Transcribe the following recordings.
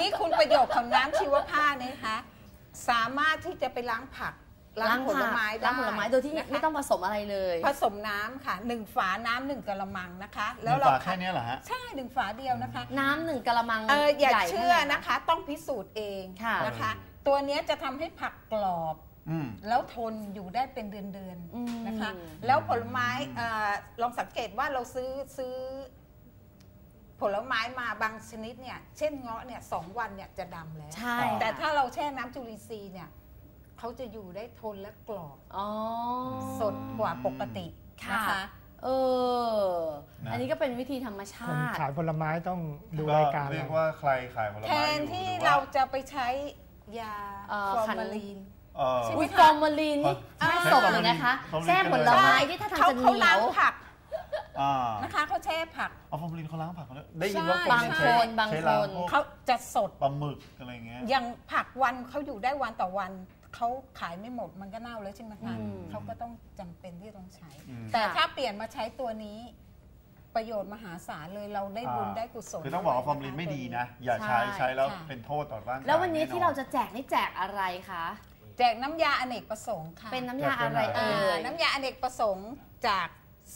นี่คุณประโยชน์ของน้ำชีวภาพเนยนะคะสามารถที่จะไปล้างผักล้างผลไม้ได้ล้างผลไม้โดยที่นะคะไม่ต้องผสมอะไรเลย ผสมน้ำค่ะหนึ่งฝาน้ำหนึ่งกะละมังนะคะ แล้แล้ววเราเราแค่เนี้ยเหรอฮะใช่หนึ่งฝาเดียวนะคะ น้ำหนึ่งกะละมังเอออย่าใหญ่เชื่อท่าไหร่นะคะ ต้องพิสูจน์เองค่ะนะคะ ตัวเนี้ยจะทำให้ผักกรอบอืมแล้วทนอยู่ได้เป็นเดือนอืมๆนะคะ แล้วผลไม้เอ่อลองสังเกตว่าเราซื้อซื้อ ผลไม้มาบางชนิดเนี่ยเช่นเงาะเนี่ยสองวันเนี่ยจะดำแล้ว ใช่แต่ค่ะถ้าเราแช่น้ำจุลินทรีย์เนี่ยเขาจะอยู่ได้ทนและกรอบอ๋อสดกว่าปกติค่ะนะคะเออนะอันนี้ก็เป็นวิธีธรรมคนชาติขายผลไม้ต้องดูก็รายการเรียกเราว่าใครขายผลแทไม้นอยู่ที่หอว่เราจะไปใช้ยาเอ่อฟอร์ขันมาลีนเอ่อใช่ไหมอุ้ยฟอร์มาลีนนี่อ่าแช่สดเลยนะคะฟอร์มาลีนแช่ผลไม้ที่ถ้าทางเขาจะเหเขานีล้ายวงผัก อ่านะคะเขาแช่ผัก เอาฟอร์มาลินเขาล้างผักเขาด้วยได้ยินว่าใช่ฟอร์มาลินใช้บางคนบางใช้ล้างคน พวกเขาจะสด ปลาหมึกอะไรเงี้ย อย่างผักวันเขาอยู่ได้วันต่อวันเขาขายไม่หมดมันก็เน่าแล้วใช่ไหมคะอืม เขาก็ต้องจำเป็นที่ต้องใช้ อืม แต่ถ้าเปลี่ยนมาใช้ตัวนี้ ประโยชน์มหาศาลเลยเราได้บุญอ่าได้กุศลคือต้องบอกว่าฟอร์มาลินไม่ดีนะ อย่าใช้ใช่ใช้แล้วค่ะ เป็นโทษต่อร่างกายแล้ววันนี้น่นอนที่เราจะแจกนี่แจกอะไรคะ แจกน้ำยาอเนกประสงค์ค่ะเป็นน้ำยาอะไรอ่าเอ่ย น้ำยาอเนกประสงค์จาก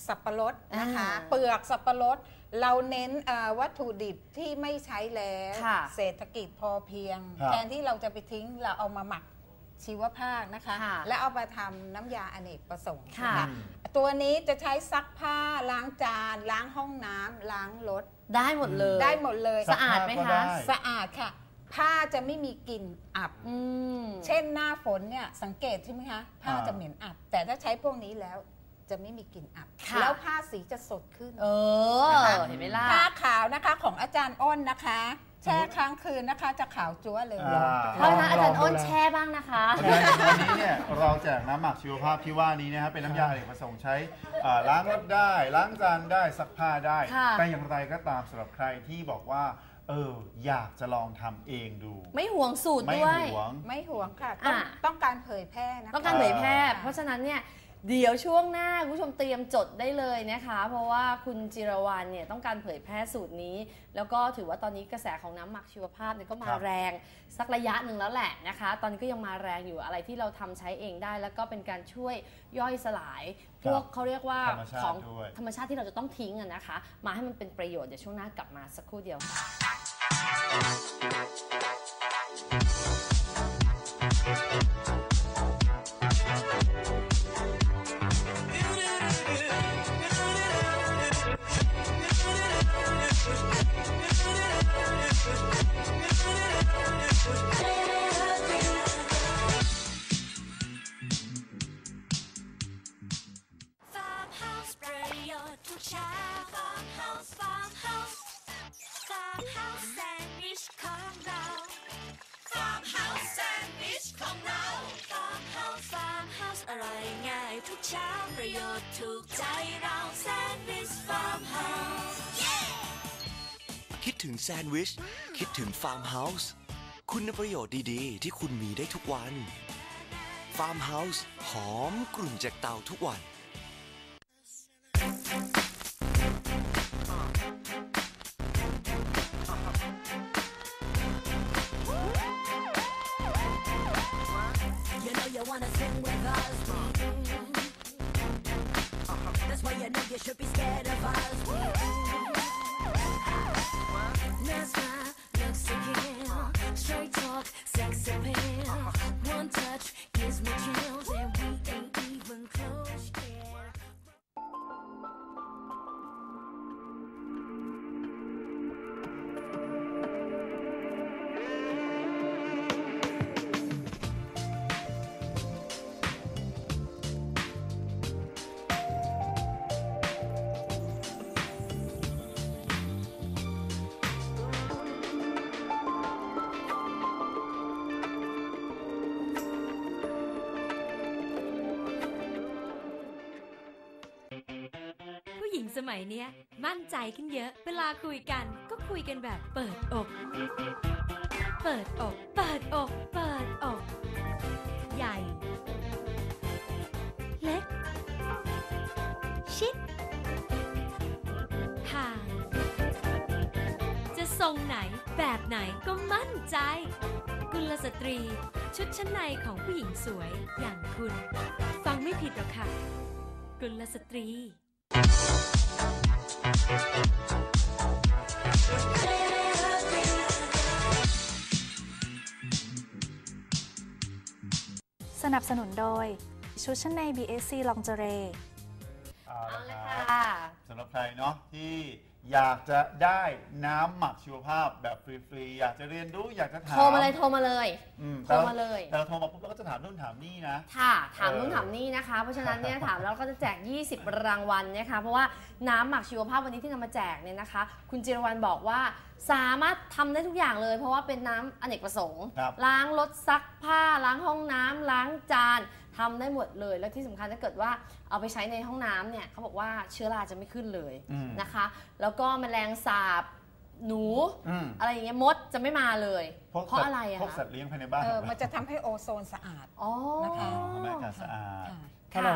สับปะรดนะคะอ่าเปลือกสับปะรด เราเน้นเอ่อวัตถุดิบที่ไม่ใช้แล้วค่ะเศรษฐกิจพอเพียงครับแทนที่เราจะไปทิ้งเราเอามาหมักชีวภาคนะคะค่ะแล้วเอามาทำน้ำยาอเนกประสงค์ค่ะนตัวนี้จะใช้ซักผ้าล้างจาน ล้างห้องน้ำล้างรถได้หมดเลย ได้หมดเลยสะอาดไหมก็คะได้สะอาดค่ะ ผ้าจะไม่มีกลิ่นอับอืมเช่นหน้าฝนเนี่ยสังเกตใช่ไหมคะผ้าอ่าจะเหม็นอับ แต่ถ้าใช้พวกนี้แล้ว จะไม่มีกลิ่นอับ ค่ะ แล้วผ้าสีจะสดขึ้น เอนะคะอเห็นไหมล่ะ ผ้าขาวนะคะของอาจารย์อ้นนะคะ แช่ค้างคืนนะคะ จะขาวจั๊วเลย อ่า เพราะฉะนั้นอาจารย์ลองดูอ้นแลแช่บ้างนะคะเพราะฉะนั้นวันนี้เนี่ยเราแจกน้ำหมักชีวภาพที่ว่านี้นะครับเป็นน้ำยาอเนกประสงค์ใช้อ่าล้างรถได้ ล้างจานได้ซักผ้าได้ ค่ะ แต่อย่างไรก็ตามสำหรับใครที่บอกว่า เอออยากจะลองทำเองดู ไม่ห่วงสูตรไม่ด้วย หวง ไม่ห่วงค่ะ ต้องอ่า ต้องการเผยแพร่นะคะ ต้องการเผยแพร่ค่ะเพราะฉะนั้นเนี่ย เดี๋ยวช่วงหน้าคุณผู้ชมเตรียมจดได้เลยนะคะ เพราะว่าคุณจิรวรรณเนี่ยต้องการเผยแพร่สูตรนี้ แล้วก็ถือว่าตอนนี้กระแสของน้ำหมักชีวภาพเนี่ยก็มาครับแรงสักระยะหนึ่งแล้วแหละนะคะ ตอนนี้ก็ยังมาแรงอยู่อะไรที่เราทำใช้เองได้ แล้วก็เป็นการช่วยย่อยสลาย พวกเขาเรียกว่าธรรมชาติของด้วยธรรมชาติที่เราจะต้องทิ้งอะนะคะ มาให้มันเป็นประโยชน์เดี๋ยวช่วงหน้ากลับมาสักครู่เดียวค่ะ แซนด์วิช คิดถึงฟาร์มเฮาส์คุณประโยชน์ดีๆ ที่คุณมีได้ทุกวันฟาร์มเฮาส์หอมกลุ่นจากเตาทุกวัน You know you wanna sing with us. That's why you know you should be scared of us. straight to สมัยเนี้ย มั่นใจขึ้นเยอะ เวลาคุยกัน ก็คุยกันแบบ เปิดอก เปิดอก เปิดอก เปิดอก ใหญ่ เล็ก ชิดห่างจะทรงไหน แบบไหนไหนก็มั่นใจ กุลสตรี ชุดชั้นในของผู้หญิงสวยอย่างคุณ ฟังไม่ผิดหรอกค่ะ กุลสตรี สนับสนุนโดย ชุดชั้นใน BSC Lingerie เอาเอาละละครับค่ะสำหรับใครเนาะที่ อยากจะได้น้ำหมักชีวภาพแบบฟรีๆ อยากจะเรียนรู้อยากจะถามโทรมาเลยโทรมาเลยอืมโทรมาเลยแต่เราโทรมาปุ๊บเราก็จะถามนู่นถามนี่นะ ค่ะถามเออนู่นถามนี่นะคะ เพราะฉะนั้นเนี่ยถามแล้วก็จะแจก 20 รางวัลนะคะ เพราะว่าน้ำหมักชีวภาพวันนี้ที่นำมาแจกเนี่ยนะคะ คุณจิรวรรณบอกว่าสามารถทำได้ทุกอย่างเลย เพราะว่าเป็นน้ำอเนกประสงค์ครับล้างรถซักผ้า ล้างห้องน้ำล้างจาน ทำได้หมดเลย แล้วที่สำคัญถ้าเกิดว่าเอาไปใช้ในห้องน้ำเนี่ยเขาบอกว่าเชื้อราจะไม่ขึ้นเลยอืมนะคะ แล้วก็แมลงสาบหนูอืมอะไรอย่างเงี้ยมดจะไม่มาเลยพวกเพราะสัตว์อะไรอะพวกสัคะตว์เลี้ยงภายในบ้านเออของเรามันจะทำให้โอโซนสะอาดอ๋อนะคะทำให้อากาศสะอาดค่ะถ้าเรา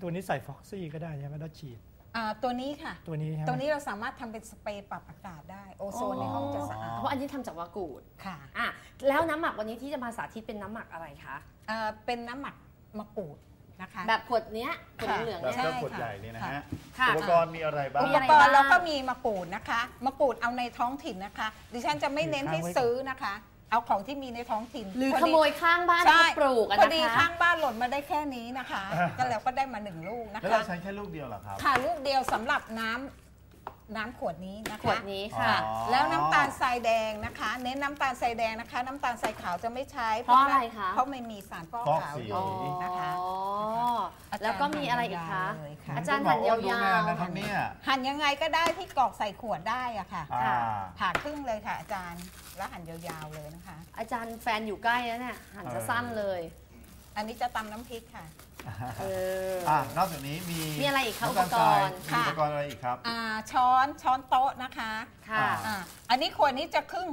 ตัวนี้ใส่ฟ็อกซี่ก็ได้ใช่ไหมแล้วฉีดอ่าตัวนี้ค่ะ ตัวนี้ใช่ไหมตัวนี้เราสามารถทำเป็นสเปรย์ปรับอากาศได้ โอโซนในห้องจะสะอาด เพราะอันนี้ทำจากวากูด ค่ะอะ แล้วน้ำหมักวันนี้ที่จะมาสาธิตเป็นน้ำหมักอะไรคะเอ่อเป็นน้ำหมัก มะกรูดนะคะ แบบขวดเนี้ยขวดค่ะเหลืองแบบๆเนี่ย เจ้าขวดใหญ่นี่นะฮะค่ะ อุปกรณ์มีอะไรบ้างมีอุอะปไรกรณ์เราบ้างก็มีมะกรูดนะคะมะกรูดเอาในท้องถิ่นนะคะ ดิฉันจะไม่เน้นให้ซื้อนะคะ เอาของที่มีในท้องถิ่นหรือพขดีโมยข้างบ้านใช่มาปลูกอะพอนะดีคะข้างบ้านหล่นมาได้แค่นี้นะคะ ก็แล้วก็ได้มาหนึ่งลูกนะแล้วคะ เราใช้แค่ลูกเดียวเหรอครับ ค่ะลูกเดียวสำหรับน้ำ น้ำขวดนี้นะคะขวดนี้ค่ะ อ๋อ แล้วน้ำตาลทรายแดงนะคะ เน้นน้ำตาลทรายแดงนะคะ น้ำตาลทรายขาวจะไม่ใช้เพราะอะไรคะ เพราะไม่มีสารฟอกฟอกขาวสี อยู่นะคะอ๋ออาจารย์แล้วก็มีอะไรอีกคะ หั่นยาวๆเลยค่ะ อาจารย์หั่นยาวดูงานนะครับเนี่ยหั่นยังไงก็ได้ที่กรอกใส่ขวดได้อะค่ะ อ่า ผ่าครึ่งเลยค่ะอาจารย์ แล้วหั่นยาวๆเลยนะคะๆอาจารย์แฟนอยู่ใกล้แล้วเนี่ยหันจะสั้นเลย อันนี้จะตำน้ำพริกค่ะเออออะนอกจากนี้มีมีอะไรอีกคะน้ำตาลทายอุปกรณ์มีค่ะ อุปกรณ์อะไรอีกครับ อ่าช้อนช้อนโต๊ะนะคะค่ะ อ่า อ่าอันนี้ขวดนี้จะครึ่ง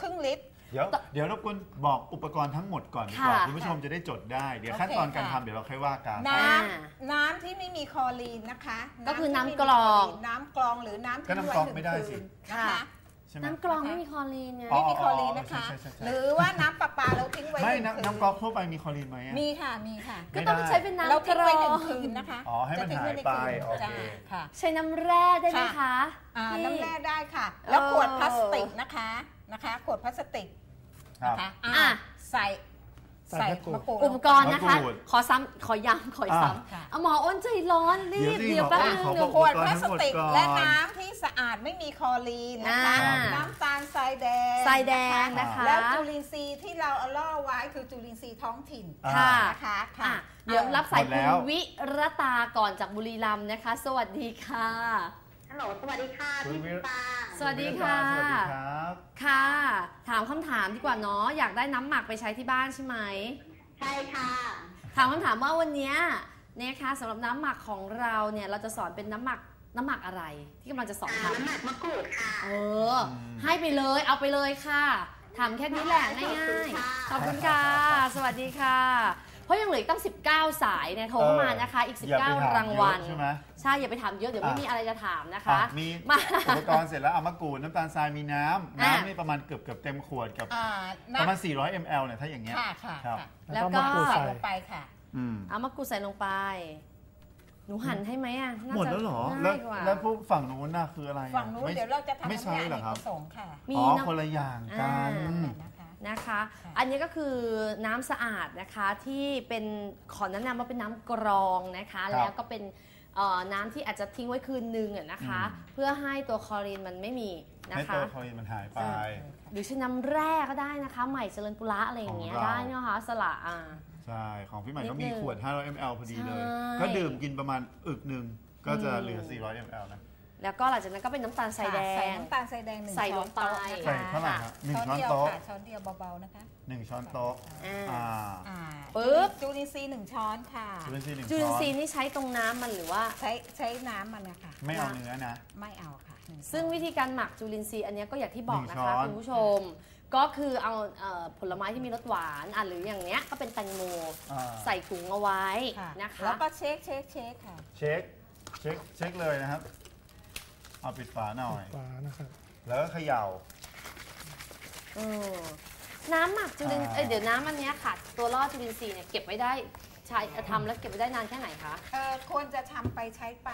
ครึ่งลิตร เดี๋ยวเดี๋ยวรบกวนบอกอุปกรณ์ทั้งหมดก่อนดีกว่าค่ะ คุณผู้ชมจะได้จดได้ เดี๋ยวโอเคขั้นตอนการค่ะทำเดี๋ยวเราค่อยว่ากัน น้อ่าำน้ำที่ไม่มีคลอรีนนะคะก็คือที่น้ำไม่มีกรองคลีนน้ำกรองหรือน้ำก็ทิ้งน้ำไว้กรองหนึ่งไม่ได้คืสินค่ะนะคะใช่ไหมน้ำกรองไม่มีคลอรีนไงอ๋อไม่มีคลอรีนนะคะใช่ใช่ใช่หรือว่าน้ำประปาเราทิ้งไว้ไม่หนึ่งคืน้ำน้ำกรอกทั่วไปมีคลอรีนไหมอะมีค่ะมีค่ะ ก็ต้องใช้เป็นน้ำเรากทิ้งรอไว้หนึ่งงคืนนะคะอ๋อให้มันจะทิ้งว้หายไปในคืนโอเคจ้าค่ะ ใช้น้ำแร่ได้ไหมคะอ่าพี่น้ำแร่ได้ค่ะ แล้วเออขวดพลาสติกนะคะนะคะ ขวดพลาสติกครับนะคะอะอ่าใส่ ใส่ใส่มะกรูดมะกรูดอุปกรณ์นะคะมะกรูดขอซ้ำขอย้ำขอซ้ค่ะำเอาหมออ้นใจร้อนรีบเดี๋เดี๋ยยววสิแป๊บหมออ้นนึงขอเดี๋ยวขวดอุปกรณ์พลาสติกทั้งหมดก่อนและน้ำที่สะอาดไม่มีคลอรีนนะคะอ่าน้ำตาลทรายแดงทรายแดงนะคะ แล้วจุลินทรีย์ที่เราเอาล่อไว้คือจุลินทรีย์ท้องถิ่นค่ะนะคะอะค่ะเดี๋ยวรับสายหมดแล้คุณววิรตาก่อนจากบุรีรัมย์นะคะ สวัสดีค่ะฮัลโหลสวัสดีค่ะคุณพี่วิปาสวัสดีค่ะ สวัสดีครับ ค่ะ ถามคำถามดีกว่าเนาะอยากได้น้ำหมักไปใช้ที่บ้านใช่ไหมใช่ค่ะ ถามคำถามว่าวันเนี้ยนะคะสำหรับน้ำหมักของเราเนี่ยเราจะสอนเป็นน้ำหมักน้ำหมักอะไร ที่กำลังจะสอนอ่าทน้ำหมักมะกรูดค่ะำเออ ให้ไปเลยเอาไปเลยค่ะถามแค่นี้แหละขอบง่าคุณยค่ะๆขอบคุณค่ะ สวัสดีค่ะ เพราะยังเหลืออีกตั้ง 19 สายเนี่ยโทรเข้ามานะคะ อีกอย่าไปถาม19 รางวัลเยอะใช่ไหมใช่ อย่าไปถามเยอะ เดี๋ยวไม่อะมีอะไรจะถามนะคะอะมีมาอุปกรณ์เสร็จแล้วเอามะกรูดน้ำตาลทรายมีน้ำอะน้ำนี่ประมาณเกือบเกือบเต็มขวดกับอ่าประมาณน้ำ400 ml เนี่ยถ้าอย่างเงี้ยค่ะค่ะครับค่ะแล้วก็มะกรูดใส่ใส่ลงไปค่ะอืมเอามะกรูดใส่ลงไปหนูหั่นให้ไหมอะน่าหมดจะแล้วเหรอ แล้วง่ายกว่าแล้วพวกฝั่งนู้นน่ะคืออะไรอะฝั่งนู้นไม่เดี๋ยวเราจะทำไม่น้ำใช่ยาเหรอครับผสมค่ะมีอ๋อน้ำคนละอย่างกันอ่า นะคะนะคะค่ะอันนี้ก็คือน้ำสะอาดนะคะที่เป็นขอแนะนำว่าเป็นน้ำกรองนะคะครับแล้วก็เป็นเอ่อน้ำที่อาจจะทิ้งไว้คืนนึงอะนะคะอืมเพื่อให้ตัวคลอรีนมันไม่มีนะให้คะตัวคลอรีนมันหายไป หรือใช้น้ำแร่ก็ได้นะคะ ใหม่เจริญปุระอะไรอย่างเงี้ยของเราได้นะคะสละอ่าใช่ ของพี่ใหม่นิดก็มีนึงขวด 500 ml พอดีเลยใช่ก็ดื่มกินประมาณอึกหนึ่งก็จะอืมเหลือ 400 ml นะ แล้วก็หลังจากนั้นก็เป็นน้ำตาลทรายแดใส่ง น้ำตาลทรายแดงหนึ่งใส่ลงไปช้อนโต๊ะนะคะใส่เท่าไหร่ครับหนึ่งช้อนช้อนเดียวโต๊ะค่ะช้อนเดียวเบาๆนะคะหนึ่งช้อนโต๊ะอ่า อ่าอ่าปึ๊บ จุลินทรีย์หนึ่งช้อนค่ะ จุลินทรีย์หนึ่งจุลินช้อนทรีย์นี่ใช้ตรงน้ำมันหรือว่า ใช้ใช้น้ำมันนะคะไม่เอาเนื้อนะ ไม่เอาค่ะหนึ่ช้อนซึ่งวิธีการหมักจุลินทรีย์อันเนี้ยก็อย่างที่บอกนะหนึ่งช้คะอน คุณผู้ชม ก็คือเอาเอ่อผลไม้ที่มีรสหวานอะหรืออย่างเนี้ยก็เป็นแตงโม อ่าใส่ถุงเอาไว้ค่ะนะคะ แล้วก็เช็คเช็คเช็คค่ะ เช็คเช็คเช็คเลยนะครับ เอาปิดฝาหน่อย ฝานะครับ แล้วก็เขย่า เออน้ำหมักจุลินอ่าเอ้ยเดี๋ยวน้ำอันเนี้ยค่ะ ตัวล่อจุลินทรีย์เนี่ยเก็บไว้ได้ใช้ทำแล้วเก็บไว้ได้นานแค่ไหนคะ เอ่อควรจะทำไปใช้ไป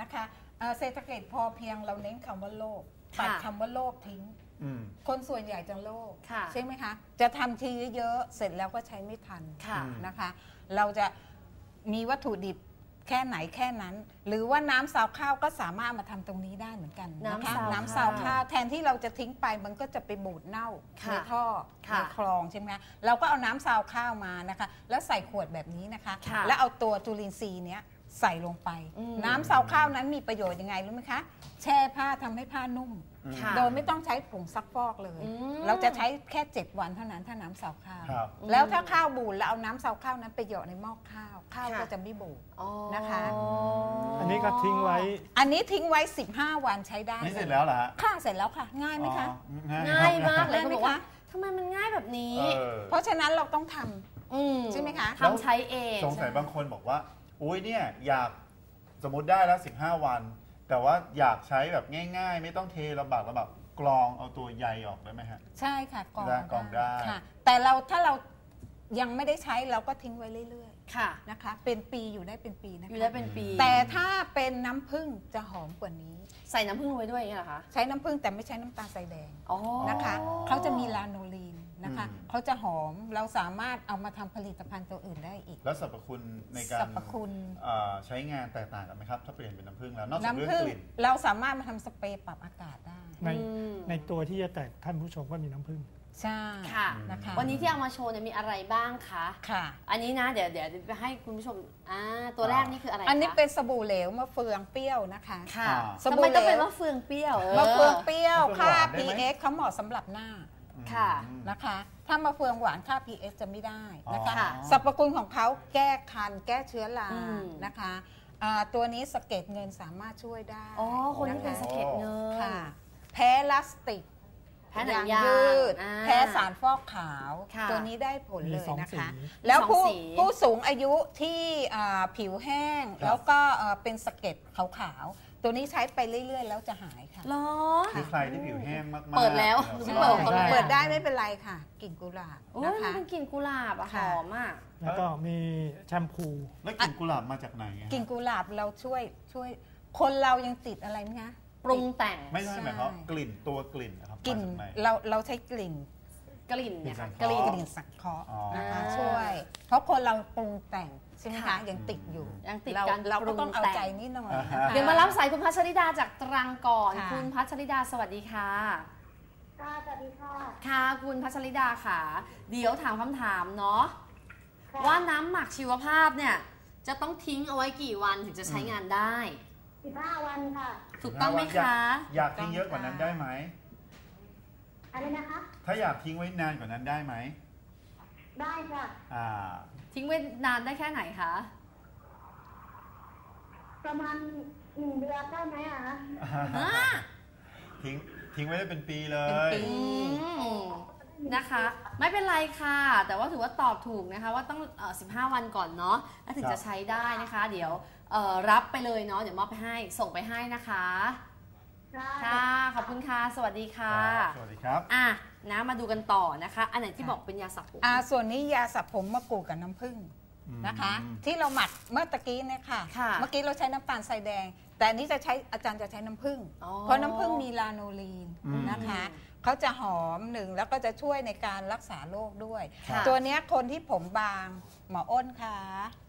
นะคะเอ่อเศรษฐกิจพอเพียงเราเน้นคำว่าโลภค่ะ ตัดคำว่าโลภทิ้ง อืม คนส่วนใหญ่จะโลภค่ะ ใช่ไหมคะ จะทำทีเยอะๆเสร็จแล้วก็ใช้ไม่ทันค่ะอืมนะคะ เราจะมีวัตถุดิบ แค่ไหนแค่นั้น หรือว่าน้ำซาวข้าวก็สามารถมาทำตรงนี้ได้เหมือนกันนะคะน้ำซาวน้ำซาวข้าวแทนที่เราจะทิ้งไปมันก็จะไปบูดเน่าค่ะในท่อค่ะในคลองใช่ไหมคะเราก็เอาน้ำซาวข้าวมานะคะ แล้วใส่ขวดแบบนี้นะคะค่ะแล้วเอาตัวจุลินทรีย์เนี้ยใส่ลงไปอืมน้ำซาวข้าวนั้นมีประโยชน์ยังไงรู้ไหมคะ แช่ผ้าทำให้ผ้านุ่มค่ะ โดยไม่ต้องใช้ผงซักฟอกเลยอืมเราจะใช้แค่ 7 วันเท่านั้นถ้าน้ำซาวข้าวครับแล้วถ้าข้าวบูดแล้วเอาน้ำซาวข้าวนั้นไปเหยาะในหม้อข้าว ข้าวค่ะก็จะไม่บูดอ๋อนะคะ อันนี้ก็ทิ้งไว้ อันนี้ทิ้งไว้ 15 วันใช้ได้นี่เสร็จแล้วเหรอฮะค่ะเสร็จแล้วค่ะ ง่ายไหมคะอ๋อง่ายง่ายมากเลยง่ายไหมเขาบอกว่าคะทำไมมันง่ายแบบนี้เออเพราะฉะนั้นเราต้องทำอืมใช่ไหมคะทำใช้เอง สงสัยบางคนบอกว่า อุ้ยเนี่ยอยากสมมติได้แล้ว 15 วัน แต่ว่าอยากใช้แบบง่าย ๆ ไม่ต้องเทระบากระบากกรองเอาตัวใยออกได้ไหมฮะ ใช่ค่ะกรองได้กรองได้ ค่ะ แต่เราถ้าเรายังไม่ได้ใช้เราก็ทิ้งไว้เรื่อยค่ะ ๆนะคะ เป็นปีอยู่ได้เป็นปีนะคะอยู่ได้เป็นปีแต่ถ้าเป็นน้ำผึ้งจะหอมกว่านี้ ใส่น้ำผึ้งไว้ด้วยอย่างเงี้ยเหรอคะ ใช้น้ำผึ้งแต่ไม่ใช้น้ำตาลทรายแดงอ๋อ นะคะอ๋อเขาจะมีลาโนลีน นะคะอืมเขาจะหอมเราสามารถเอามาทำผลิตภัณฑ์ตัวอื่นได้อีก แล้วสรรพคุณในการสรรพคุณ เอ่อใช้งานแตกต่างกันไหมครับ ถ้าเปลี่ยนเป็นน้ำผึ้งแล้ว นอกจากน้ำเรื่องผึ้งกลิ่น เราสามารถมาทำสเปรย์ปรับอากาศได้ ในอืม ในตัวที่จะแตกท่านผู้ชมก็มีน้ำผึ้ง ใช่ค่ะ นะคะวันนี้ที่เอามาโชว์เนี่ยมีอะไรบ้างคะ ค่ะ อันนี้นะเดี๋ยวเดี๋ยวจะให้คุณผู้ชมอ่าตัวแรกนี่คืออะไรคะอันนี้เป็นสบู่เหลวมะเฟืองเปรี้ยวนะคะ ค่ะอ่าสทำบู่ไมต้องเหลเป็นวมะเฟืองเปรี้ยวเออมะเฟืองเปรี้ยวมะเฟืองค่า หวานได้ไหม pH เขาเหมาะสำหรับหน้า ค่ะอืมนะคะ ถ้ามะเฟืองหวานค่า pH จะไม่ได้นะคะอ๋อค่ะสรรพคุณของเขาแก้คัน แก้เชื้อราอืม นะคะอ่าตัวนี้สะเก็ดเงินสามารถช่วยได้อ๋อ คนที่เป็นะะสะเก็ดเงิน ค่ะแพ้ลาสติกแพ้หนังยางยืด อ่าแพ้สารฟอกขาว ค่ะตัวนี้ได้ผลมีเลยสองนะสี คะ แล้วผู้สองสี ผู้สูงอายุที่อ่าผิวแห้งครับแล้วก็เอ่อเป็นสะเก็ดขาวๆ ตัวนี้ใช้ไปเรื่อย ๆ แล้วจะหายค่ะเหรอคือใครที่ผิวแห้งมากๆเปิดแล้วนี่ยฉันลเปิองดเปิดได้ไม่เป็นไรค่ะกลิ่นกุหลาบโอ้ยนะมันคะเป็นกลิ่นกุหลาบอะหค่ะ อมอะแล้วก็มีแชมพู แล้วกลิ่นกุหลาบมาจากไหนอะกลิ่นกุหลาบเราช่วยช่วย คนเรายังติดอะไรไหมคะ ปรุงแต่งไม่ใช่ใช่หมายความกลิ่นตัวกลิ่นนะครับกลิ่นมาจากไหน เราเราใช้กลิ่นกลิ่นเนี่ยค่ะกกลิ่ลิ่นนกลิ่นสังเคราะห์อ๋อ นะคะอ่าช่วยเพ ราะคนเราปรุงแต่งใช่ไหมค่ะคะยังติดอยู่ยังติดเราการเราก็ต้องปรุเอางแต่งใจนิดหน่อยอ่านะฮะคะเดี๋ยวมารับสายคุณพัชริดาจากตรังก่อนค่ะคุณพัชริดาสวัสดีค่ะค่ะสวัสดีค่ะค่ะคุณพัชริดาค่ะ เดี๋ยวถามคำถามเนาะว่าน้ำหมักชีวภาพเนี่ยจะต้องทิ้งเอาไว้กี่วันถึงจะใช้งานได้สิบห้าวันค่ะ ถูกต้องไหมอยาคะกอยากทิ้งเยอะกว่านั้นได้ไหมอะไรนะคะ ถ้าอยากทิ้งไว้นานกว่านั้นได้ไหม ได้ค่ะอ่าทิ้งไว้นานได้แค่ไหนคะ ประมาณหนึ่งเดือนได้ไหมอะคะทิ้งทิ้งไว้ได้เป็นปีเลเป็นยปีอืมนะคะ ไม่เป็นไรค่ะ แต่ว่าถือว่าตอบถูกนะคะ ว่าต้องเอ่อ15 วันก่อนเนาะแล้วถึงครับจะใช้ได้นะคะ เดี๋ยวเอ่อรับไปเลยเนาะเดี๋ยวมอบไปให้ส่งไปให้นะคะ ค่ะค่ะ ขอบคุณค่ะ สวัสดีค่ะ สวัสดีครับ อะนะมาดูกันต่อนะคะ อันไหนที่บอกเป็นยาสระผมอ่าส่วนนี้ยาสระผมมะกรูดกับน้ำผึ้งนะคะอืมที่เราหมักเมื่อตะกี้เนี่ยค่ะค่ะ เมื่อกี้เราใช้น้ำตาลทรายแดง แต่อันนี้จะใช้อาจารย์จะใช้น้ำผึ้งอ๋อเพราะน้ำผึ้งมีลาโนลีนอืมนะคะ เขาจะหอมหนึ่งแล้วก็จะช่วยในการรักษาโรคด้วยค่ะตัวเนี้ยคนที่ผมบางหมออ้นค่ะ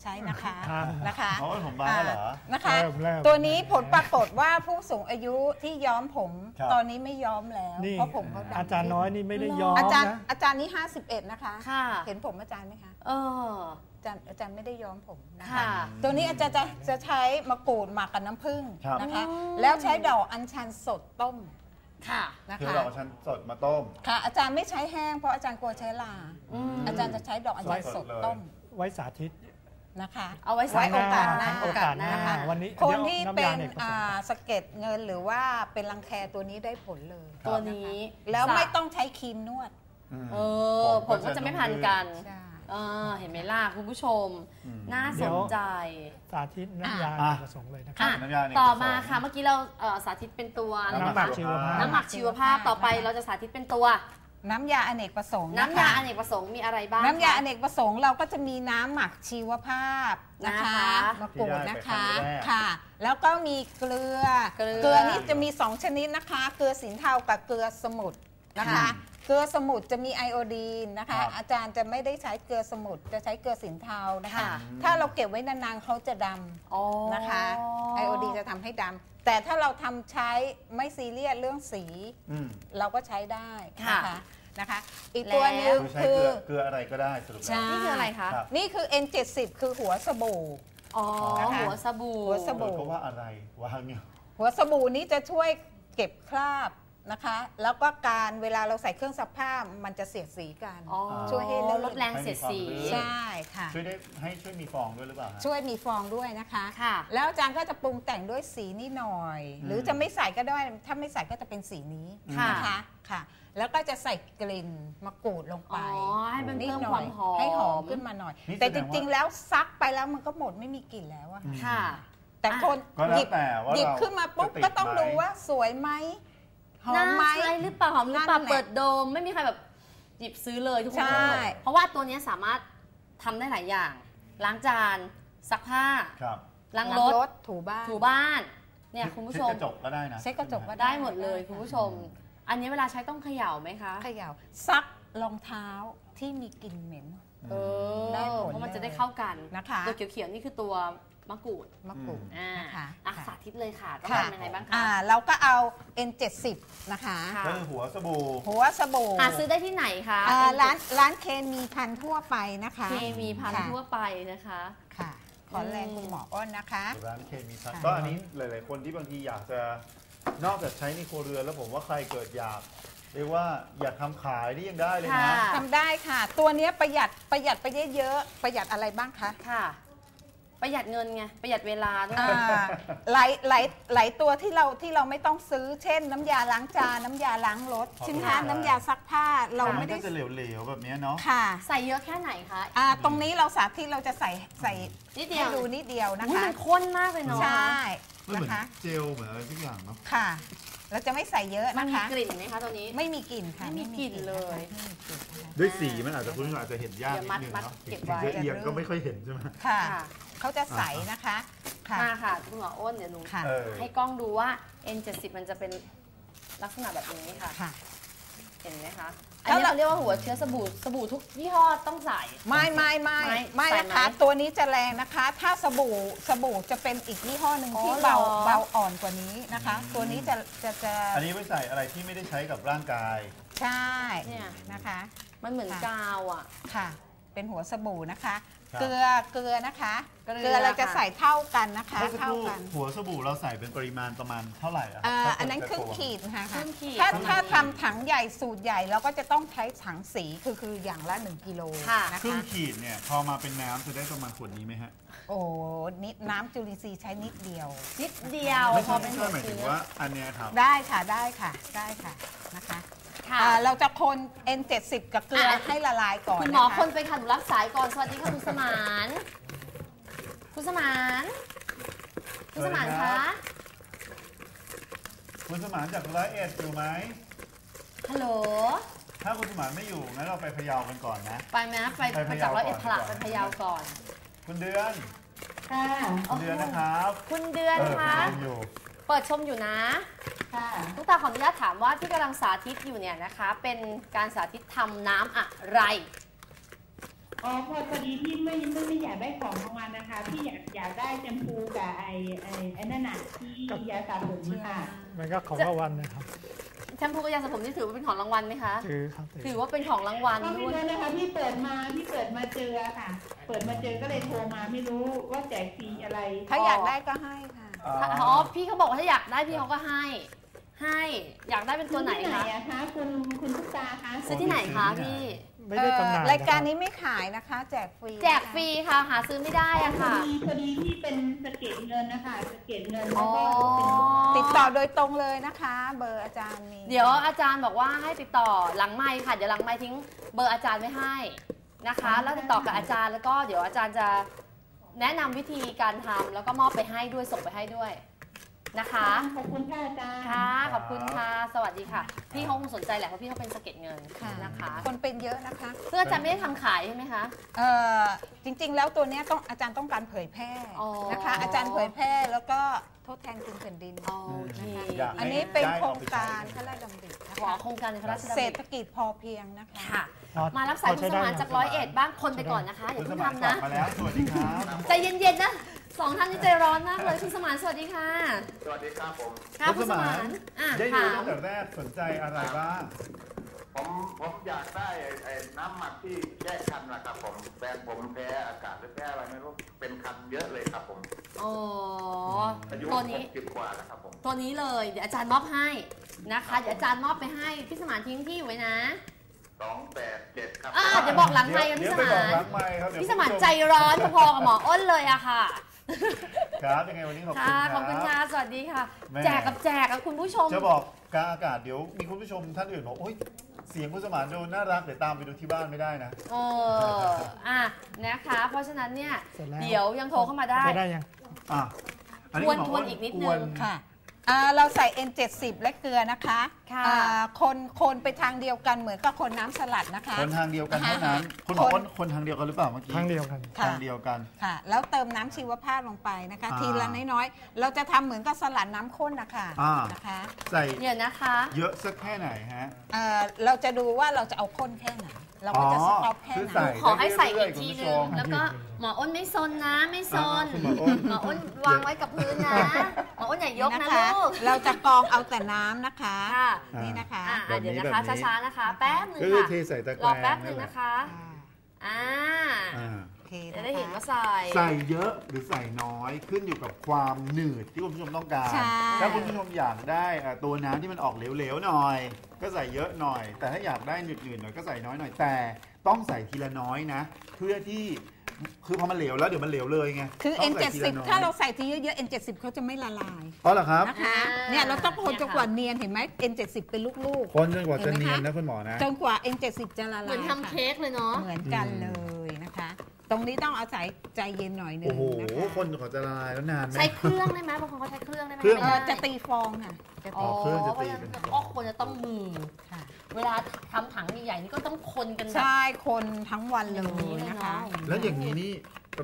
ใช้นะคะครับนะคะเพราะว่าผมบ้าเหรอนะคะ เริ่มเริ่มตัวนี้ผลปรากฏว่าผู้สูงอายุที่ย้อมผมครับ ตอนนี้ไม่ย้อมแล้วนี่เพราะผมเขาดำอาจารย์ขึ้น้อยนี่ไม่ได้ยอมอาจารย์นะ อาจารย์นี่51นะคะ ค่ะ เห็นผมอาจารย์ไหมคะ เออ อาจารย์อาจารย์ไม่ได้ย้อมผมนะคะ ค่ะ ตัวนี้อาจารย์จะจะใช้มะกรูดหมักกับน้ำผึ้งครับ นะคะอืมแล้วใช้ดอกอัญชันสดต้ม ค่ะนะคือคะ เราเอาชั้นสดมาต้ม ค่ะ อาจารย์ไม่ใช้แห้งเพราะอาจารย์กลัวใช้ลา อืม อาจารย์จะใช้ดอกอัญชันสดต้มไว้สาธิตนะคะ เอาไว้ไว้โอกาสหน้า โอกาสหน้านะคะ วันนี้คนเดี๋ยวที่น้ำเป็ยานเด็กผสม อ่าสะเก็ดเงินหรือว่าเป็นรังแคตัวนี้ได้ผลเลยตัวนี้แล้วไม่ต้องใช้ครีมนวดเออ ผมก็จะไม่พันกัน ใช่ เออเห็นไหมล่ะคุณผู้ชมอืมน่าเดี๋สยวนใจ สาธิตน้ำยาอะเด็กผสมเลยนะคอะรับ น้ำยาเนกต่อประสงค์มาค่ะ เมื่อกี้เราเอ่อสาธิตเป็นตัวอะไรน้ำหมักนะคะชีวภาพ น้ำหมักชีวภาพต่อไปเราจะสาธิตเป็นตัว น้ำยาอเนกประสงค์ะคะน้ำยาอเนกประสงค์มีอะไรบ้างน้ำยาคะอเนกประสงค์เราก็จะมีน้ำหมักชีวภาพนะคะนะคะมะกรูดนะคะที่ได้ไปครั้งแรก ค่ะ แล้วก็มีเกลือเกลือ นี่จะมี2ชนิดนะคะ เกลือสินเทากับเกลือสมุทร นะคะค่ะเกลือสมุทรจะมีไอโอดีนนะคะครับอาจารย์จะไม่ได้ใช้เกลือสมุทรจะใช้เกลือสินเทานะคะค่ะถ้าเราเก็บไว้นานๆเขาจะดำอ๋อนะคะไอโอดีนจะทำให้ดำแต่ถ้าเราทำใช้ไม่ซีเรียสเรื่องสีอืมเราก็ใช้ได้ค่ะนะคะนะคะ อีกตัวหนึงคือใช้คืเกลืออเกลืออะไรก็ได้สรุปแล้วใช่นี่คืออะไรคะครับนี่คือ N70 คือหัวสบู่อ๋อนะคะหัวสบู่หัวสบู่เออก็ว่าอะไรวางเนี่ยหัวสบู่นี้จะช่วยเก็บคราบ นะคะ แล้วก็การเวลาเราใส่เครื่องซักผ้ามันจะเสียดสีกันอ๋อช่วยให้ลื่นลดแรงเสียดสีให้มีความลื่นใช่ค่ะ ช่วยได้ให้ช่วยมีฟองด้วยหรือเปล่าฮะ ช่วยมีฟองด้วยนะคะ ค่ะ แล้วอาจารย์ก็จะปรุงแต่งด้วยสีนิดหน่อย หรือจะไม่ใส่ก็ได้ถ้าไม่ใส่ก็จะเป็นสีนี้ค่ะ นะคะค่ะ แล้วก็จะใส่กลิ่นมะกรูดลงไปอ๋อให้มันนิดเพิ่มหน่คอวายมหอมให้หอมขึ้นมาหน่อย นี่แต่แสจดงว่า ริง ๆ แล้วซักไปแล้วมันก็หมดไม่มีกลิ่นแล้วอะอืมค่ะ แต่คนก็แล้วหยิบแต่ว่าหยิบเราขึ้นมาปุ๊บจะติดก็ต้องไหม ดูว่าสวยไหม หอมน่าไหมใช้หรือเปล่าหอมหรือเปล่านั่นแหละเปิดโดม ไม่มีใครแบบหยิบซื้อเลยทุกคนใช่เพราะว่าตัวเนี้ยสามารถทำได้หลายอย่าง ล้างจานซักผ้าครับล้างล้างรรถถถูบ้านถูบ้านเนี่ยคุณผู้ชเช็ดมกระจกก็ได้นะเช็ดกระจกก็ได้หมดเลยคุณผู้ชม อันนี้เวลาใช้ต้องเขย่าไหมคะเขย่าซักรองเท้าที่มีกลิ่นเหม็นเออได้ผลเพราะมันเลยจะได้เข้ากันนะคะตัวเขียวๆนี่คือตัว มะกรูดมะกรูดอ่านะคะอะค่ะสาธิตเลยค่ะต้องค่ะทำยังไงบ้างคะอ่าเราก็เอา N70 นะคะค่ะก็คือหัวสบู่หัวสบู่หาซื้อได้ที่ไหนคะอ่าร้านร้านเคนมีพันทั่วไปนะคะ เคมีพันธุ์ค่ะทั่วไปนะคะค่ะ ขอแรงคุณหมออ้นนะคะ ร้านเคมีพันค่ะก็อันนี้หลาย ๆ คนที่บางทีอยากจะนอกจากใช้ในครัวเรือนแล้วผมว่าใครเกิดอยากเรียกว่าอยากทำขายนี่ยังได้เลยนะค่ะทำได้ค่ะ ตัวเนี้ยประหยัดประหยัดไปเยอะๆประหยัดอะไรบ้างคะค่ะ ประหยัดเงินไงประหยัดเวลาด้วยอ่าหลายหลายหลายตัวที่เราที่เราไม่ต้องซื้อเช่น น้ำยาล้างจานน้ำยาล้างรถขอบคุณใช่ไหมครัคะบน้ำยาซักผ้าเราแต่มัไม่นได้ก็จะเหลวๆแบบเนี้ยเนาะค่ะ ใส่เยอะแค่ไหนคะอ่าตรงนี้เราสาธิตเราจะใส่ใส่นิดเดีให้ยวดูนิดเดียวนะอุ๊ยคะมันข้นมากเลยเนาะใช่มันเหมืนะอนคะเจลเหมือนอะไรทุกอย่างเนาะค่ะ เราจะไม่ใส่เยอะมันนะมีคะ กลิ่นไหมคะตัวนี้ ไม่มีกลิ่นค่ะไม่มีกลิ่นเลย ไม่มีกลิ่นนะคะ ด้วยสีมันอาจจะคุณผู้ชมอาจจะเห็นยากเดี๋ยวนิมัดดนึงมัดเนาะเก็บถึงไว้ จะเอียงก็ไม่ค่อยเห็นใช่ไหม ค่ะ ค่ะเขาจะใสนะคะค่ะ มาค่ะคุณหมออ้นเดี๋ยวหนูค่ะ เออ ให้กล้องดูว่า N70 มันจะเป็นลักษณะแบบนี้ค่ะ ค่ะ เห็นไหมคะ อันนี้เขาเรียกว่าหัวเชื้อสบู่สบู่ทุกยี่ห้อต้องใส่ ไม่ไม่ไม่ไม่ไม่ใส่นะคะไหมตัวนี้จะแรงนะคะ ถ้าสบู่สบู่จะเป็นอีกยี่ห้อหนึ่งอ๋อที่เบาเหรอเบาอ่อนกว่านี้นะคะ ตัวนี้จะจะจะอันนี้ไว้ใส่อะไรที่ไม่ได้ใช้กับร่างกาย ใช่เนี่ยนะคะ มันเหมือนค่ะกาวอะค่ะ เป็นหัวสบู่นะคะ ครับ เกลือเกลือนะคะเกลือเกลือเราจะค่ะ ใส่เท่ากันนะคะเมื่อสักคเท่ารู่กันหัวสบู่เราใส่เป็นปริมาณประมาณเท่าไหร่อะอ่าถ้าอันนั้นเกิดครึ่งจะตวงขีดค่ะครึ่งขีด ถ้าประมาณถ้านี้ทำถังใหญ่สูตรใหญ่เราก็จะต้องใช้ถังสีคือคืออย่างละ 1กิโลค่ะนะครึ่งคะขีดเนี่ยพอมาเป็นน้ำจะได้ประมาณขวดนี้ไหมฮะโอ้นิดน้ำจุลินทรีย์ใช้นิดเดียว นิดเดียวไม่พใช่อเป็ไม่นใช่หัวหมายถึงเชื้อว่าอันเนี้ยครับได้ค่ะได้ค่ะได้ค่ะนะคะ ค่ะ อ่าเราจะคน N70 กับเกลืออะ ให้ละลายก่อนคุณหมอนะะคนไปค่ะหนูรับสายก่อนสวัสดีค่ะคุณสมานคุณสมานคุณสมานสวัสดีครัคะบ คุณสมานจากร้อยเอ็ดอยู่ไหม ฮัลโหลถ้าคุณสมานไม่อยู่งั้นเราไปพะเยากันก่อนนะ ไปไหมนะไปไปไปพะจากเยาร้อยเอ็ดก่อนถลักก่ไปอนพะเยาก่อนคุณเดือนค่ะคุณเดือนนะครับคุณเดือนเออคะ คุณอยู่ เปิดชมอยู่นะค่ะลูกตาขออนุญาตถามว่าที่กำลังสาธิตอยู่เนี่ยนะคะ เป็นการสาธิตทำน้ำอะไร อ๋อพอพอดีพี่ไม่ไม่ไม่อยากได้ของรางวัลนะคะ พี่อยากอยากได้แชมพูกับไอไอไอนั่นน่ะที่ยาสระผมค่ะมันก็ของรางวัลนะครับแชมพูกับยาสระผมนี่ถือว่าเป็นของรางวัลไหมคะ ถือครับถืถืออว่าเป็นของรางวัลก็ไม่ด้วยรู้นะคะพี่เปิดมาพี่เปิดมาเจอค่ะ เปิดมาเจอก็เลยโทรมาไม่รู้ว่าแจกฟรีอะไรถ้าอยากได้ก็ให้ค่ะ อ๋อพี่เขาบอกว่าถ้าอยากได้พี่เขาก็ให้ ให้อยากได้เป็นตัวไหนที่ไหนคะอะคะคุณคุณทุกตาคะซื้อที่ไหนคะพี่ไม่ได้จำหน่ายเอ่อรายการะคบนี้ไม่ขายนะคะ แจกฟรีแจกฟรีค่ะหาซื้อไม่ได้อะพอค่ะดีพอดีพี่เป็นสะเก็ดเงินนะคะสะเก็ดเงินอ๋แล้วอก็เป็นติดต่อโดยตรงเลยนะคะ เบอร์อาจารย์มีเดี๋ยวอาจารย์บอกว่าให้ติดต่อหลังไมค์ค่ะเดี๋ยวหลังไมค์ทิ้งเบอร์อาจารย์ไว้ให้นะคะ แล้วติดต่อกับอาจารย์แล้วก็เดี๋ยวอาจารย์จะ แนะนำวิธีการทำแล้วก็มอบไปให้ด้วยส่งไปให้ด้วยนะคะ ขอบคุณค่ะอาจารย์ค่ะ ขอบคุณค่ะ สวัสดีค่ะ พี่เขาคงสนใจแหละเพราะพี่เขาเป็นสะเก็ดเงินค่ะนะคะ คนเป็นเยอะนะคะเพื่ออาจารย์ไม่ได้ทำขายใช่ไหมคะ เอ่อ จริง ๆ แล้วตัวเนี้ยต้องอาจารย์ต้องการเผยแพร่อ๋อนะคะ อาจารย์เผยแพร่แล้วก็ทดแทนคุณแผ่นดิน โอเคอยากอันให้นี้เป็นได้โครเอางไปการใช้พระราชดำรินะขอคะโครงการในพระราชดำเศรริษฐกิจพอเพียงนะคะค่ะอ๋อ มารับสายพอคุใช้ณสได้มานนะจากร้อยเอ็ดบ้างคนไปก่อนนะคะอย่าคุณเพิ่สงมานทำกลับนะมาแล้วสวัสดีครับใจเย็นๆนะสองท่านนี้ใจร้อนมากเลยคุณสมานสวัสดีค่ะ สวัสดีครับผมค่ะคุณสมานอะได้ดูถามตั้งแต่แรกสนใจอะไรบ้างผมผมอยากได้ไอ้ไอ้น้ำหมักที่แก้คันนะครับผมแฟนผมแพ้อากาศหรือแพ้อะไรไม่รู้เป็นคันเยอะเลยครับผมอ๋ออายุตัวนี้สิบกว่าแล้วครับผมตัวนี้เลยเดี๋ยวอาจารย์มอบให้นะคะเดี๋ยวอาจารย์มอบไปให้พี่สมานทิ้งที่อยู่ไว้นะ สองแปดเจ็ดครับ อ่าเดี๋ยวบอกหลังไมค์กันเดี๋พี่ยวสไปบมาอกนหลังไมค์ครับเดี๋ยวพี่สมานคุณผู้ชใจร้อนพอๆกับหมออ้นเลยอะค่ะ ครับยังไงวันนี้ขอบคุณค่ะครับขอบคุณค่ะสวัสดีค่ะแม่แจกกับแจกกับคุณผู้ชม จะบอกกลางอากาศเดี๋ยวมีคุณผู้ชมท่านอื่นบอกโอ๊ยเสียงคุณสมานดูน่ารักเดี๋ยวตามไปดูที่บ้านไม่ได้นะเอออะนะคะ เพราะฉะนั้นเนี่ยเสร็จแล้วเดี๋ยวยังโทรเข้ามาได้ใช้ได้ยังอะอันนี้ทวนคุณหมทวนอีกนิดนึงทวนค่ะอ่าเราใส่ N70 และเกลือนะคะค่ะอ่าคนคนไปทางเดียวกันเหมือนกับคนน้ำสลัดนะคะ คนทางเดียวกันเท่านั้น คุณหมออ้นคนทางเดียวกันหรือเปล่าเมื่อกี้ทางเดียวกัน ค่ะ ทางเดียวกัน ค่ะ แล้วเติมน้ำชีวภาพลงไปนะคะ อ่าทีละน้อยๆ เราจะทำเหมือนกับสลัดน้ำข้นนะคะอ่านะคะใส่เดี๋ยวนะคะ เยอะสักแค่ไหนฮะเอ่อเราจะดูว่าเราจะเอาข้นแค่ไหน เราก็จะสต็อปแค่คือไหน ใส่ขอให้ใส่อีกทีคุณผู้นึชงมแล้วก็หมออ้นไม่ซนนะ ไม่ซนอ่าคุณหมออ้นหมออ้นวางไว้กับพื้นนะ หมออ้นอย่ายกนะนะคะลูก เราจะกรองเอาแต่น้ำนะคะ ค่ะนี่นะคะอะแบบเดี๋ยวนี้นะคะแบบนี้ช้าๆนะคะ แป๊บหนึงก็คือค่ะเทใส่ตะแกรรองแป๊บหนึงนั่นแหละนะคะอ่าอ่าโอเคจะนะได้เห็นคะว่าใส่ ใส่เยอะหรือใส่น้อยขึ้นอยู่กับความหนืดที่คุณผู้ชมต้องการใช่ถ้าคุณผู้ชมอยากได้อะตัวน้ำที่มันออกเหลวๆหน่อย ก็ใส่เยอะหน่อย แต่ถ้าอยากได้หนืดๆหน่อยก็ใส่น้อยหน่อยแต่ ต้องใส่ทีละน้อยนะ เพื่อที่ คือพอมันเหลวแล้วเดี๋ยวมันเหลวเลยไงคือ ต้งใส่ทีละ N70 น้อยถ้าเราใส่ทีเยอะๆ N70 เขาจะไม่ละลายอ๋อเหรอครับ นะคะอ่าเนี่ยเราต้องคนเนี่ยจนกว่าเนียนเห็นไหม N70 เป็นลูก คนจนกว่าจะเห็นไหมเนียนคะนะคุณหมอนะ ๆ จนกว่า N70 จะละลายเหมือนทำค่ะเค้กเลยเนาะ เหมือนกันเลยนะคะ ตรงนี้ต้องอาศัยใจเย็นหน่อยหนึโอ้งโห นะคะคนกว่าจะละลายแล้วนานไหม ใช้เครื่องได้ไหมบางคนเขาใช้เครื่องได้ไหมเครื่อง เอ่อไม่ได้จะตีฟองค่ะจะอ๋ตีอเครื่องจะเพราะตีฉะเป็นั้นนก็ควรจะต้องมือค่ะ เวลาทำถังใหญ่ๆนี่ก็ต้องคนกันแบบ ใช่คนทั้งวันเลอย่างนี้ยเลยนะคะเนาะแล้วอย่างนี้นี่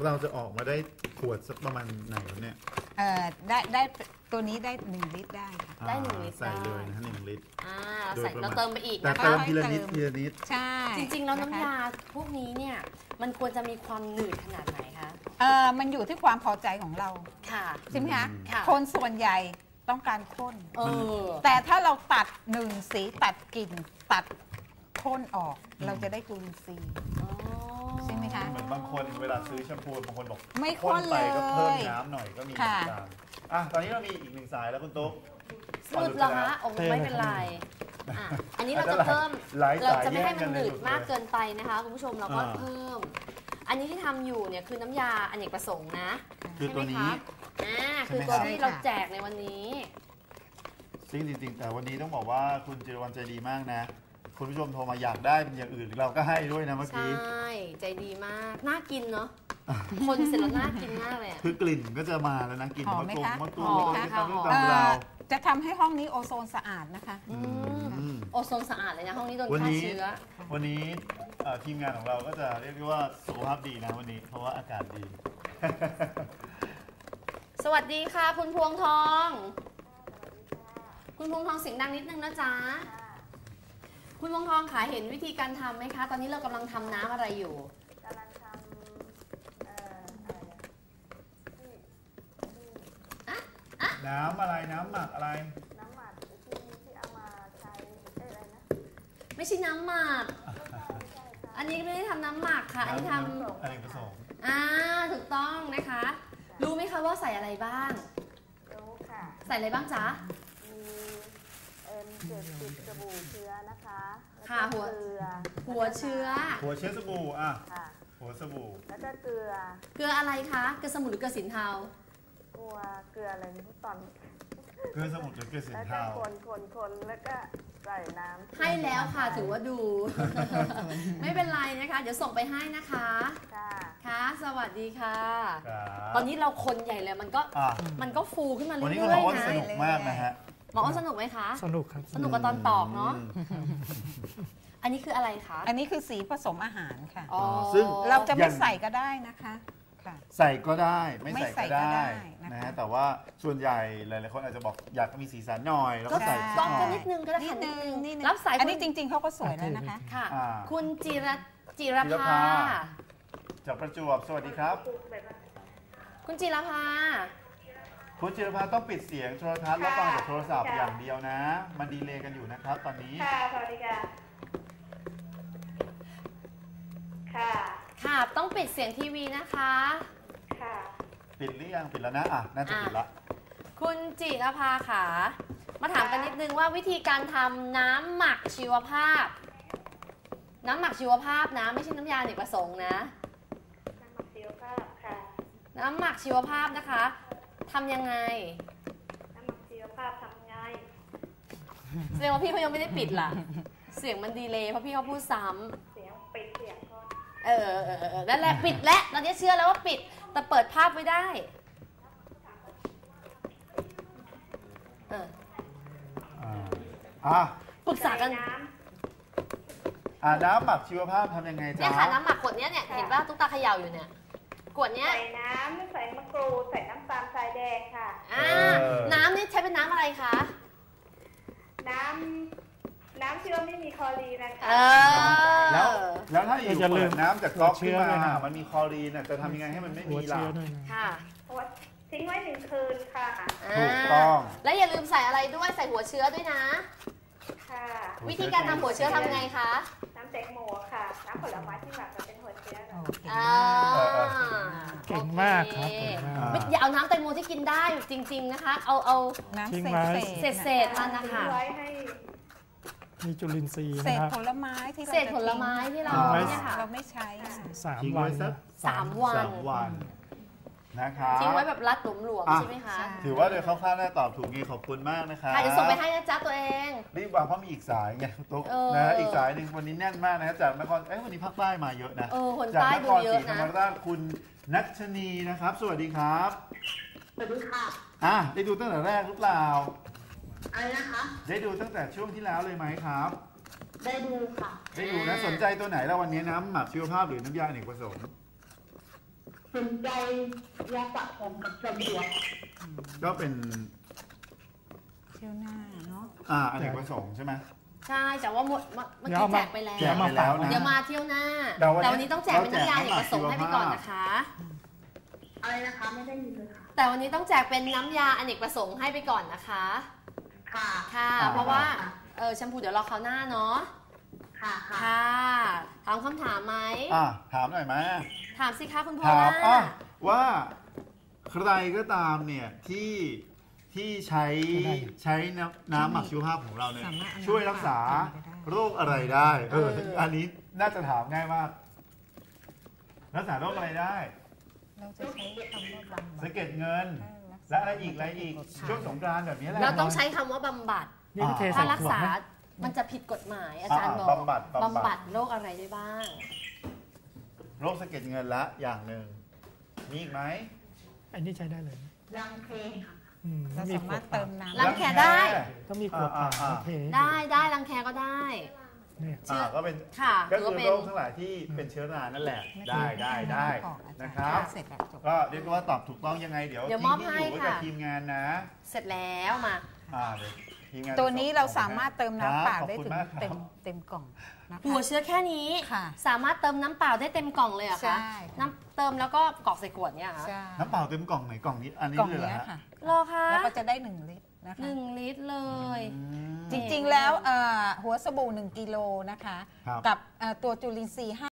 เราจะออกมาได้ขวดสักประมาณไหนวะเนี่ยเอ่อได้ได้ตัวนี้ได้หนึ่งลิตรได้ค่ะ ได้หนึ่งลิตรใส่เลยได้นะฮะหนึ่งลิตร อ่าโดยใส่ประเรามาณ เติมไปอีกแต่นะคะเติมทีละนิดเติมทีละนิด ใช่จริงๆ แล้วะน้ำคะยาพวกนี้เนี่ยมันควรจะมีความหนืดขนาดไหนคะ เอ่อมันอยู่ที่ความพอใจของเรา ค่ะ ใช่ไหมคะค่ะ คนส่วนใหญ่ ต้องการข้น เออ แต่ถ้าเราตัดหนึ่งสีตัดกลิ่นตัดข้นออก เราจะได้จุลินทรีย์อ๋อใช่ไหมคะ เหมือนบางคนเวลาซื้อแชมพูบางคนบอกไม่ข้นไปก็เพิ่มเลยน้ำหน่อยก็มีค่ะเหมือนกันอะตอนนี้เรามีอีกหนึ่งสายแล้วคุณตุ๊กสรุปเหรอคะโอ้ไม่เป็นไรอะอันนี้เราจะเพิ่มหลายเราสายจะไม่ให้มันแย่งหนืดเลยมากเกินไปนะคะคุณผู้ชมเราก็อ่าเพิ่ม อันนี้ที่ทำอยู่เนี่ยคือน้ำยาอเนกประสงค์นะ คือตัวนี้ อ่าใช่คือไหมตัวครับที่เราแจกในวันนี้จริงจริงๆ แต่วันนี้ต้องบอกว่าคุณจิรวรรณใจดีมากนะ คุณผู้ชมโทรมาอยากได้เป็นอย่างอื่นเราก็ให้ด้วยนะเมื่อใช่กี้ใจดีมากน่ากินเนาะคนเสร็จแล้วน่ากินมากเลยอะ คือกลิ่นก็จะมาแล้วนะกลิ่นหอมมะไหมกรูดคะ มะกรูหอดมที่ค่ะทำเรื่องหอมตามเราจะทำให้ห้องนี้โอโซนสะอาดนะคะอืมอืม โอโซนสะอาดเลยนะห้องนี้โดนวันฆ่านี้ เชื้อ วันนี้เอ่อทีมงานของเราก็จะเรียกได้ว่าสุขภาพดีนะวันนี้ เพราะว่าอากาศดี สวัสดีค่ะ คุณพวงทอง คุณพวงทองเสียงดังนิดนึงนะจ๊ะ คุณพวงทองขาเห็นวิธีการทำไหมคะ ตอนนี้เรากำลังทำน้ำอะไรอยู่กำลังทำเอ่ออะไรนะน้ำอะไรน้ำหมักอะไร น้ำหมักที่ที่เอามาใช้เอ้ยอะไรนะไม่ใช่น้ำหมักอันนี้ไม่ได้ทำน้ำหมักค่ะ อันนี้ทอะไรผสมำ อ่าถูกต้องนะคะ รู้ไหมคะว่าใส่อะไรบ้าง รู้ค่ะ ใส่อะไรบ้างจ๊ะ มีเอ็นเจ็ดสิบสบู่เชื้อนะคะแล้วก็ค่ะหัว เกลือหัวเชื้อ หัวเชื้อสบู่อะ ค่ะ หัวสบู่ แล้วก็เกลือ เกลืออะไรคะเกลือสมุนหรือเกลือสินเทา กลัวเกลืออะไรไม่รู้ตอน เกลือสมุนหรือเกลือสินแล้วก็เทา คนคนคนแล้วก็ใส่น้ำให้แล้วค่ะถือว่าดู ไม่เป็นไรนะคะ เดี๋ยวส่งไปให้นะคะ ค่ะค่ะ สวัสดีค่ะ ครับตอนนี้เราคนใหญ่เลยมันก็อะมันก็ฟูขึ้นมาวันนี้เรื่คุณหมอยออ้นๆนะสนุกมากนะฮะ หมออ้นสนุกไหมคะ สนุกครับสนุกกับตอนปอกเนาะอืมอันนี้คืออะไรคะอันนี้คือสีผสมอาหารค่ะ อ๋อซึ่ง เราจะอไม่ย่าง ใส่ก็ได้นะคะค่ะ ใส่ก็ได้ไม่ไม่ใส่ใส่ก็ก็ได้ได้นะคะนะฮะแต่ว่าส่วนใหญ่หลายๆคนอาจจะบอกอยากมีสีสันหน่อยแล้วก็ใส่ก็สักหน่ก็อย นิดนึงก็ได้นิค่ะดนึงนิดนึงรับสายอันนี้คุจณริง ๆเขาก็สวยแล้วนะคะ ค่ะ อ่าคุณจิรจิรจิรภาภา จากประจวบสวัสดีครับ คุณจิรภาคุณจิรภาต้องปิดเสียงโทรทัศน์แล้วฟังจากโทรศัพท์อย่างเดียวนะ มันดีเลย์กันอยู่นะครับ ตอนนี้ ค่ะสวัสดีค่ะ ค่ะ ค่ะ ต้องปิดเสียงทีวีนะคะ ค่ะ ปิดหรือยังปิดแล้วนะ อะ น่าจะปิดละ คุณจิรภาค่ะ มาถามกันนิดนึงว่าวิธีการทำน้ำหมักชีวภาพ น้ำหมักชีวภาพนะ ไม่ใช่น้ำยาอเนกประสงค์นะ น้ำหมักชีวภาพค่ะ น้ำหมักชีวภาพนะคะทำยังไง น้ำหมักชีวภาพทำไงแสดงว่าพี่เขายังไม่ได้ปิดล่ะ เสียงมันดีเลยเพราะพี่เขาพูดซ้ำเสียงปิดเสียงก่อนเออเออเออเออนั่นแหละปิดแล้วตอนนี้เชื่อแล้วว่าปิด แต่เปิดภาพไว้ได้เอออ่าอะปรึกษากันใส่น้อ่าน้ำหมักชีวภาพทำยังไงเนี่ยจ๊ะค่ะน้ำหมักขวดเนี้ยเนี่ยเห็นว่าตุ๊กตาเขย่าอยู่เนี่ย ขวดำเนี้ยใส่น้ำใส่มะกรูดใส่น้ำตาลทรายแดงค่ะ อ่าน้ำนี่ใช้เป็นน้ำอะไรคะ น้ำน้ำที่ว่าไม่มีคลอรีนนะคะเออ แล้วแล้วถ้าอยู่อย่าลืเปิมดน้ำจากก๊อกหัวเชื้ขึ้นอด้วยมานะ มันมีคลอรีนน่ะจะทำยังไงให้มันไม่หัวมีล่ะ เชื้อด้วยนะ ค่ะเอาไว้ทิ้งไว้หนึ่งคืนค่ะ ถูกต้อง แล้วอย่าลืมใส่อะไรด้วย ใส่หัวเชื้อด้วยนะ ค่ะ วิธีการทำหัวเชื้อทำไงคะ น้ำแตงโมค่ะ น้ำผลไม้ที่หมักมาเป็นหัวเชื้อค่ะโอเคอ่าเก่งมากครับโอเคเก่งมากไม่อย่าเอาน้ำแตงโมที่กินได้จริง ๆนะคะ เอาเอาน้ำทิ้งเศษไว้เศษเศษๆมันนะคะทิ้งไว้ให้มีจุลินทรีย์เศนะษครับผลไม้ที่เราเศษผลไม้ที่เราทิ้งไว้เนี่ยค่ะเราไม่ใช้ค่ะสามทิ้งวัไว้นสักสามวันสามวั นนะครับ ทิ้งไว้แบบรัดหลวมอะๆใช่ไหมคะใช่ ถือว่าโดยคร่าวๆน่าตอบถูกไงขอบคุณมากนะครับค่ะเดี๋ยวส่งไปให้นะจ๊ะตัวเอง รีบวางเพราะมีอีกสายไงคุณตุ๊กเออ นะอีกสายหนึ่งวันนี้แน่นมากนะจากนครเอ้ยวันนี้ภาคใต้มาเยอะนะ เออคนจากใต้นดูครเยศรีอะธรนะ รมราชคุณนัชนีนะครับ สวัสดีครับสวัสดีค่ะอะได้ดูตั้งแต่แรกหรือเปล่า อะไรนะคะ ได้ดูตั้งแต่ช่วงที่แล้วเลยไหมครับ ได้ดูค่ะ ได้ดูนะสนใจตัวไหนแล้ววันนี้น้ำหมักชีวภาพหรือน้ำยาอเนกประสงค์ สนใจยาสระผมกับสบู่ก็เป็นเที่ยวหน้าเนาะอ่าอเนกประสงค์ใช่ไหมใช่แต่ว่าหมดเมื่อเดี๋ยวกี้เอาแจมากไปแล้วแจกไปแล้วนะเดี๋ยวมาเที่ยวหน้า แต่วันนี้แต่วันนี้ต้องแจกเป็นน้ำยาอเนกประสงค์ให้ไปก่อนนะคะอะไรนะคะไม่ได้ยินเลยค่ะแต่วันนี้ต้องแจกเป็นน้ำยาอเนกประสงค์ให้ไปก่อนนะคะ ค่ะค่ะ เพราะว่าเออแชมพูเดี๋ยวรอคราวหน้าเนาะ ค่ะค่ะค่ะ ถามคำถามไหมอะถามหน่อยไหมถามสิคะคุณโพถามล่าอะว่าใครก็ตามเนี่ยที่ที่ใช้ใช้น้ำน้ำหมักชีวภาพของเราเนี่ยสามารถเอาน้ำช่วยรักษาเปล่าไปได้โรคอะไรได้เอออันนี้น่าจะถามง่ายมาก รักษาโรคอะไรได้เราจะใช้คำว่าบำบัสะดเก็ดเงิน และอะไรอีกอะไรอีกช่วงสงกรานต์แบบนี้แหละเราต้องใช้คำว่าบำบัดนี่ก็เทถ้าใส่รักขวดษาไห มมันจะผิดกฎหมายอาจารย์อ่าบอกบำบัดบำบัดบำบัดโรคอะไรได้บ้าง โรคสะเก็ดเงินละอย่างหนึ่งมีอีกไหมอันนี้ใช้ได้เลยรังเพลค่ะอืมเรามีสาขวมาดรถเปล่าเติมน้ำรังแคได้ต้องมีขวดเปล่าอ่าอ่าเทได้ได้รังแคก็ได้เนี่ยอ่าก็เป็นค่ะก็ถือคือว่าเป็นโรคทั้งหลายที่เป็นเชื้อรานั่นแหละ ได้ได้ได้ออกอาจารย์นะครับเสร็จแล้วจบก็เรียกว่าตอบถูกต้องยังไงเดี๋ยวเดี๋ยวทิ้มองบที่ให้อยู่ไว้กับค่ะทีมงานนะ เสร็จแล้วมาอ่าเดี๋ยว ทีมงานตัวนี้จะส่งเราของสามารถเติมน้ำเปล่าครับได้ขอบคุถึณงมากครับเต็มเต็มกล่องนะคะหัวเชื้อแค่นี้ค่ะสามารถเติมน้ำเปล่าได้เต็มกล่องเลยเหรอใช่คะน้ำเติมแล้วก็กรอกใส่ขวดเนี่ยเหรอคะใช่น้ำเปล่าเต็มกล่องไหนกล่องนี้อันนี้กล่องเลยเหรอเนี้ยฮะค่ะรอคะแล้วก็จะได้หนึ่งลิตรนะคะหนึ่งลิตรเลยอืมจริงๆแล้วเอ่อหัวสบู่1กิโลนะคะครับกับเอ่อตัวจุลินทรีย์